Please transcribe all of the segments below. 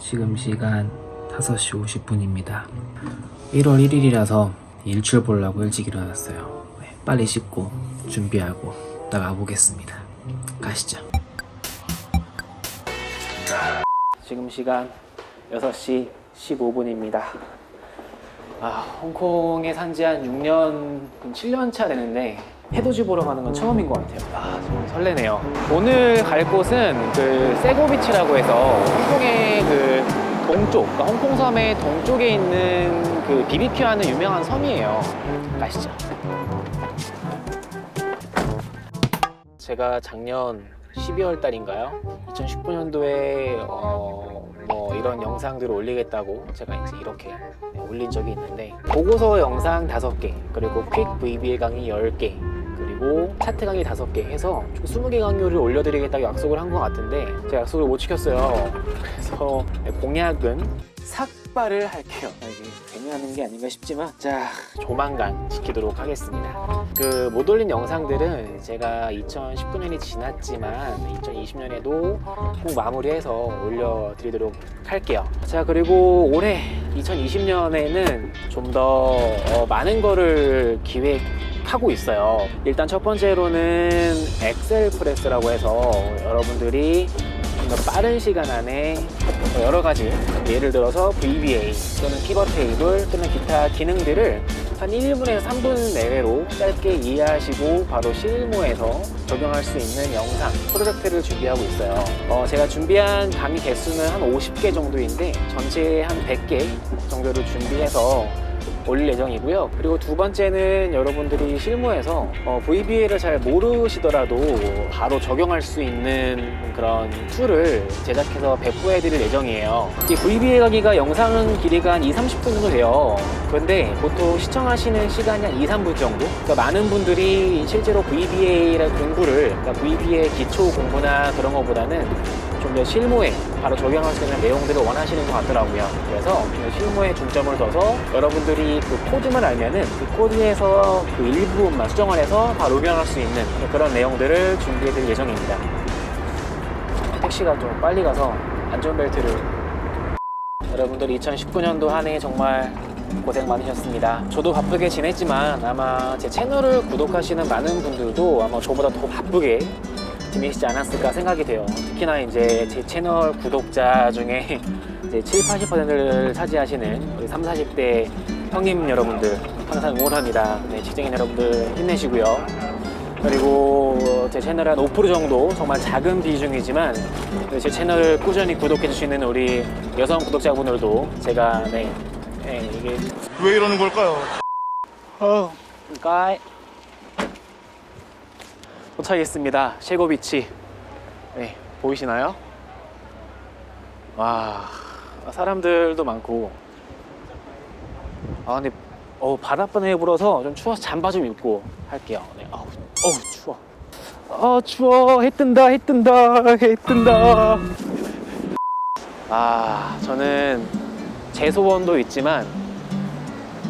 지금 시간 5시 50분입니다. 1월 1일이라서 일출 보려고 일찍 일어났어요. 네, 빨리 씻고 준비하고 나가 보겠습니다. 가시죠. 지금 시간 6시 15분입니다. 아, 홍콩에 산지 한 6년, 7년 차 되는데 해돋이 보러 가는 건 처음인 것 같아요. 아, 좀 설레네요. 오늘 갈 곳은 그 세고비치라고 해서 홍콩의 그 동쪽, 그러니까 홍콩 섬의 동쪽에 있는 그 BBQ 하는 유명한 섬이에요. 가시죠. 제가 작년 12월 달인가요? 2019년도에 어, 뭐 이런 영상들을 올리겠다고 제가 이제 이렇게 네, 올린 적이 있는데 보고서 영상 5개 그리고 퀵 VBA 강의 10개 그리고 차트 강의 5개 해서 총 20개 강의를 올려드리겠다고 약속을 한 것 같은데 제가 약속을 못 지켰어요. 그래서 공약은 삭발을 할게요. 아, 괜히 하는 게 아닌가 싶지만 자 조만간 지키도록 하겠습니다. 그 못 올린 영상들은 제가 2019년이 지났지만 2020년에도 꼭 마무리해서 올려드리도록 할게요. 자 그리고 올해 2020년에는 좀 더 많은 거를 기획 하고 있어요. 일단 첫 번째로는 엑셀 프레스라고 해서 여러분들이 빠른 시간 안에 여러 가지 예를 들어서 VBA 또는 피벗 테이블 또는 기타 기능들을 한 1분에서 3분 내외로 짧게 이해하시고 바로 실무에서 적용할 수 있는 영상 프로젝트를 준비하고 있어요. 어, 제가 준비한 강의 개수는 한 50개 정도인데 전체 한 100개 정도를 준비해서 올릴 예정이고요. 그리고 두 번째는 여러분들이 실무에서 어, VBA를 잘 모르시더라도 바로 적용할 수 있는 그런 툴을 제작해서 배포해 드릴 예정이에요. 이 VBA 강의가 영상 길이가 한 2, 30분 정도 돼요. 그런데 보통 시청하시는 시간이 한 2, 3분 정도? 그러니까 많은 분들이 실제로 VBA 공부를, 그러니까 VBA 기초 공부나 그런 것보다는 좀더 실무에 바로 적용할 수 있는 내용들을 원하시는 것 같더라고요. 그래서 실무에 중점을 둬서 여러분들이 그 코드만 알면은 그 코드에서 그 일부분만 수정을 해서 바로 응용할 수 있는 그런 내용들을 준비해 드릴 예정입니다. 택시가 좀 빨리 가서 안전벨트를 여러분들 2019년도 한 해 정말 고생 많으셨습니다. 저도 바쁘게 지냈지만 아마 제 채널을 구독하시는 많은 분들도 아마 저보다 더 바쁘게 지내시지 않았을까 생각이 돼요. 특히나 이제 제 채널 구독자 중에 이제 7, 80%를 차지하시는 우리 3, 40대 형님 여러분들 항상 응원합니다. 네, 직장인 여러분들 힘내시고요. 그리고 제 채널 한 5% 정도 정말 작은 비중이지만 제 채널을 꾸준히 구독해 주시는 우리 여성 구독자분들도 제가 네, 네 이게 왜 이러는 걸까요? 어, 까이 도착했습니다. 셰고비치. 네, 보이시나요? 와, 사람들도 많고. 아, 근데 어, 바닷바람이 불어서 좀 추워서 잠바 좀 입고 할게요. 네, 어우, 어우 추워. 아, 추워. 해 뜬다, 해 뜬다, 해 뜬다. 아, 저는 제 소원도 있지만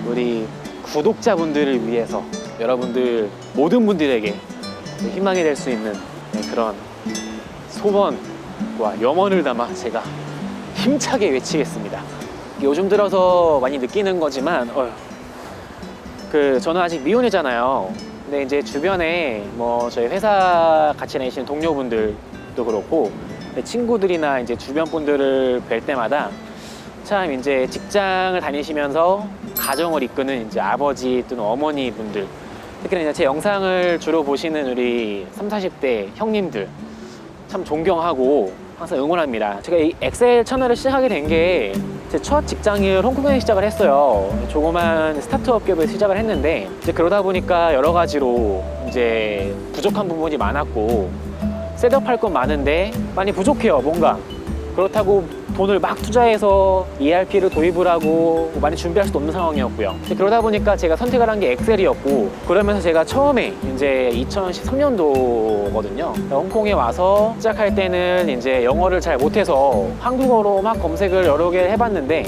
우리 구독자분들을 위해서 여러분들 모든 분들에게 희망이 될 수 있는 네, 그런 소원과 염원을 담아 제가 힘차게 외치겠습니다. 요즘 들어서 많이 느끼는 거지만 어휴, 그 저는 아직 미혼이잖아요. 근데 이제 주변에 뭐 저희 회사 같이 다니시는 동료분들도 그렇고 친구들이나 이제 주변 분들을 뵐 때마다 참 이제 직장을 다니시면서 가정을 이끄는 이제 아버지 또는 어머니 분들 특히나 이제 제 영상을 주로 보시는 우리 3, 40대 형님들 참 존경하고 항상 응원합니다. 제가 이 엑셀 채널을 시작하게 된 게 제 첫 직장을 홍콩에서 시작을 했어요. 조그만 스타트업 기업에서 시작을 했는데 이제 그러다 보니까 여러 가지로 이제 부족한 부분이 많았고 셋업할 건 많은데 많이 부족해요, 뭔가. 그렇다고 돈을 막 투자해서 ERP를 도입을 하고 많이 준비할 수도 없는 상황이었고요. 그러다 보니까 제가 선택을 한 게 엑셀이었고 그러면서 제가 처음에 이제 2013년도거든요. 홍콩에 와서 시작할 때는 이제 영어를 잘 못해서 한국어로 막 검색을 여러 개 해봤는데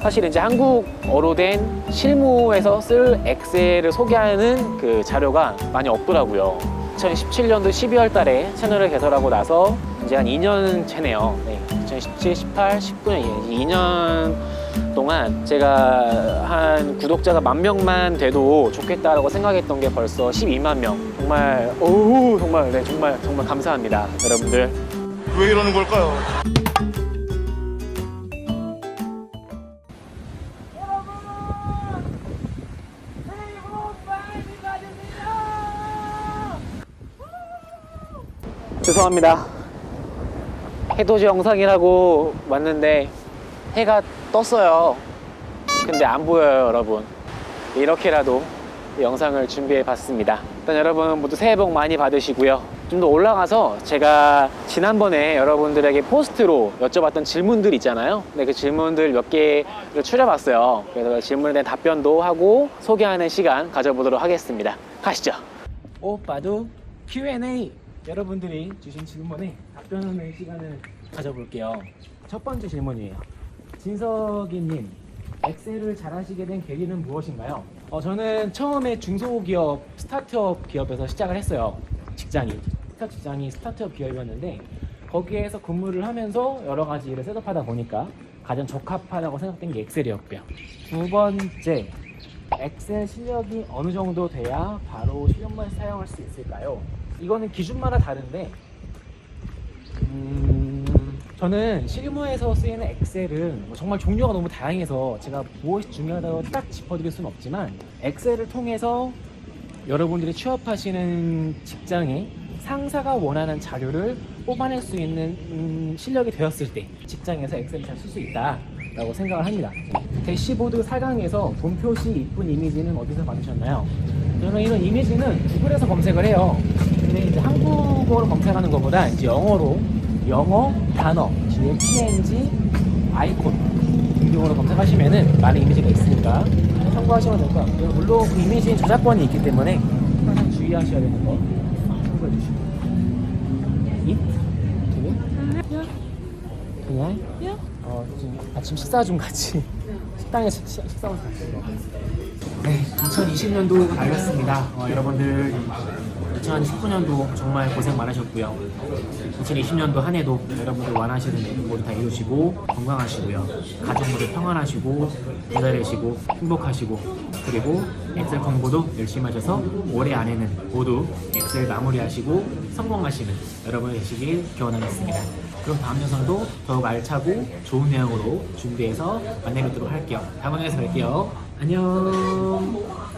사실 이제 한국어로 된 실무에서 쓸 엑셀을 소개하는 그 자료가 많이 없더라고요. 2017년도 12월 달에 채널을 개설하고 나서 이제 한 2년 채네요. 네. 2017, 18, 19년 2년 동안 제가 한 구독자가 만 명만 돼도 좋겠다라고 생각했던 게 벌써 12만 명. 정말 오 정말 네 정말 정말 감사합니다, 여러분들. 왜 이러는 걸까요? 죄송합니다. 해돋이 영상이라고 왔는데 해가 떴어요. 근데 안 보여요, 여러분. 이렇게라도 이 영상을 준비해 봤습니다. 일단 여러분 모두 새해 복 많이 받으시고요. 좀 더 올라가서 제가 지난번에 여러분들에게 포스트로 여쭤봤던 질문들 있잖아요. 근데 그 질문들 몇 개를 추려봤어요. 그래서 그 질문에 대한 답변도 하고 소개하는 시간 가져보도록 하겠습니다. 가시죠. 오빠도 Q&A 여러분들이 주신 질문에 답변하는 시간을 가져볼게요. 첫 번째 질문이에요. 진석이님, 엑셀을 잘하시게 된 계기는 무엇인가요? 어, 저는 처음에 중소기업, 스타트업 기업에서 시작을 했어요. 직장이. 첫 직장이 스타트업 기업이었는데 거기에서 근무를 하면서 여러 가지 일을 셋업하다 보니까 가장 적합하다고 생각된 게 엑셀이었고요. 두 번째, 엑셀 실력이 어느 정도 돼야 바로 실력만 사용할 수 있을까요? 이거는 기준마다 다른데 음, 저는 실무에서 쓰이는 엑셀은 뭐 정말 종류가 너무 다양해서 제가 무엇이 중요하다고 딱 짚어드릴 수는 없지만 엑셀을 통해서 여러분들이 취업하시는 직장에 상사가 원하는 자료를 뽑아낼 수 있는 음, 실력이 되었을 때 직장에서 엑셀을 잘 쓸 수 있다라고 생각을 합니다. 대시보드 4강에서 돈 표시 이쁜 이미지는 어디서 받으셨나요? 저는 이런 이미지는 구글에서 검색을 해요. 근데 이제 한국어로 검색하는 것보다 이제 영어로 영어 단어 뒤에 png 아이콘 등등으로 검색하시면은 많은 이미지가 있으니까 참고하시면 될 것 같고요. 물론 그 이미지는 저작권이 있기 때문에 항상 주의하셔야 되는 거 참고해 주시고. 어 지금 아침 식사 좀 같이 식당에서 식- 식사 좀 같이 네 2020년도 날렸습니다. 어, 여러분들 2019년도 정말 고생 많으셨고요. 2020년도 한 해도 여러분들 원하시는 일 모두 다 이루시고 건강하시고요. 가정 모두 평안하시고 기다리시고 행복하시고 그리고 엑셀 공부도 열심히 하셔서 올해 안에는 모두 엑셀 마무리하시고 성공하시는 여러분 되시길 기원하겠습니다. 그럼 다음 영상도 더욱 알차고 좋은 내용으로 준비해서 만나뵙도록 할게요. 다음 영상에서 뵐게요. 안녕